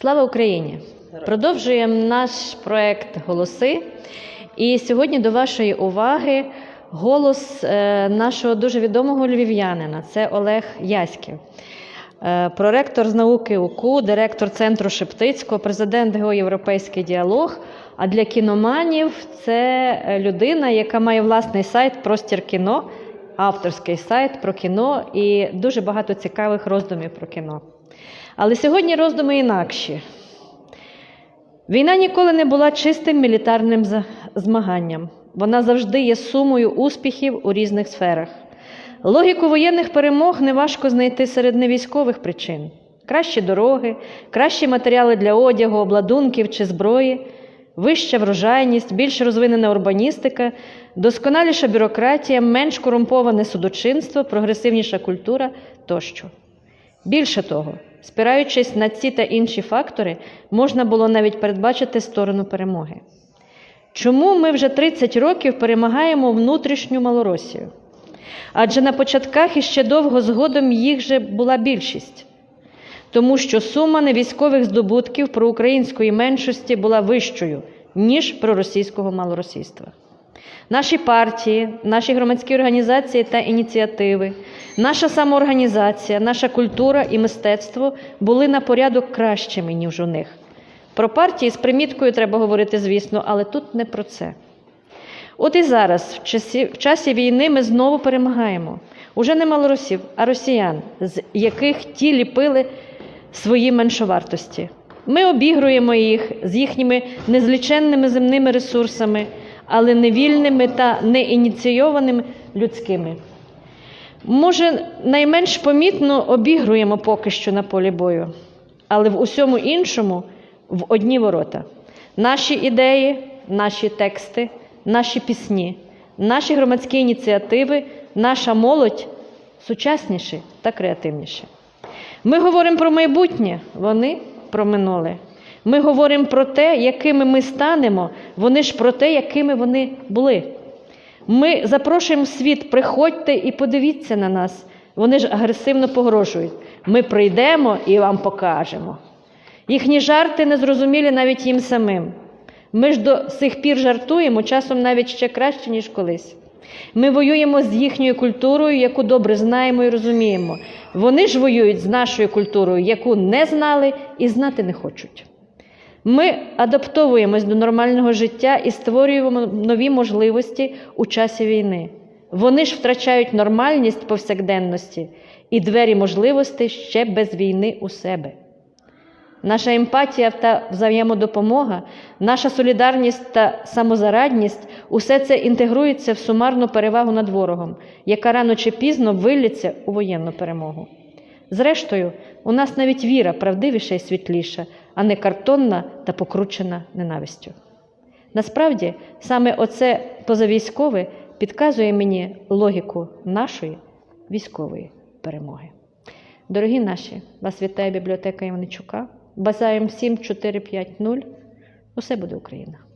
Слава Україні! Продовжуємо наш проект Голоси. І сьогодні до вашої уваги голос е, нашого дуже відомого львів'янина це Олег Яськів. Е, Проректор з науки УКУ, директор центру Шептицького, президент ГО Європейський діалог. А для кіноманів це е, людина, яка має власний сайт Простір кіно, авторський сайт про кіно і дуже багато цікавих роздумів про кіно. Але сьогодні роздуми інакші. Війна ніколи не була чистим мілітарним змаганням. Вона завжди є сумою успіхів у різних сферах. Логіку воєнних перемог неважко знайти серед невійськових причин: кращі дороги, кращі матеріали для одягу, обладунків чи зброї, вища врожайність, більш розвинена урбаністика, досконаліша бюрократія, менш корумповане судочинство, прогресивніша культура тощо. Більше того, спираючись на ці та інші фактори, можна було навіть передбачити сторону перемоги. Чому ми вже 30 років перемагаємо внутрішню Малоросію? Адже на початках і ще довго згодом їх же була більшість. Тому що сума невійськових здобутків проукраїнської меншості була вищою, ніж проросійського малоросійства. Наші партії, наші громадські організації та ініціативи, наша самоорганізація, наша культура і мистецтво були на порядок кращими, ніж у них. Про партії з приміткою треба говорити, звісно, але тут не про це. От і зараз, в часі, в часі війни, ми знову перемагаємо. Уже не малоросів, а росіян, з яких ті ліпили свої меншовартості. Ми обігруємо їх з їхніми незліченними земними ресурсами, але невільними та неініційованими людськими. Може, найменш помітно обігруємо поки що на полі бою, але в усьому іншому в одні ворота. Наші ідеї, наші тексти, наші пісні, наші громадські ініціативи, наша молодь сучасніші та креативніші. Ми говоримо про майбутнє, вони про минуле. Ми говоримо про те, якими ми станемо, вони ж про те, якими вони були. Ми запрошуємо світ, приходьте і подивіться на нас. Вони ж агресивно погрожують. Ми прийдемо і вам покажемо. Їхні жарти незрозумілі навіть їм самим. Ми ж до сих пір жартуємо, часом навіть ще краще, ніж колись. Ми воюємо з їхньою культурою, яку добре знаємо і розуміємо. Вони ж воюють з нашою культурою, яку не знали і знати не хочуть. Ми адаптовуємось до нормального життя і створюємо нові можливості у часі війни. Вони ж втрачають нормальність повсякденності і двері можливостей ще без війни у себе. Наша емпатія та взаємодопомога, наша солідарність та самозарадність усе це інтегрується в сумарну перевагу над ворогом, яка рано чи пізно виллється у воєнну перемогу. Зрештою, у нас навіть віра правдивіша і світліша, а не картонна та покручена ненавистю. Насправді, саме оце позавійськове підказує мені логіку нашої військової перемоги. Дорогі наші, вас вітає бібліотека Іваничука. Базаєм 7.4.5.0. Усе буде Україна!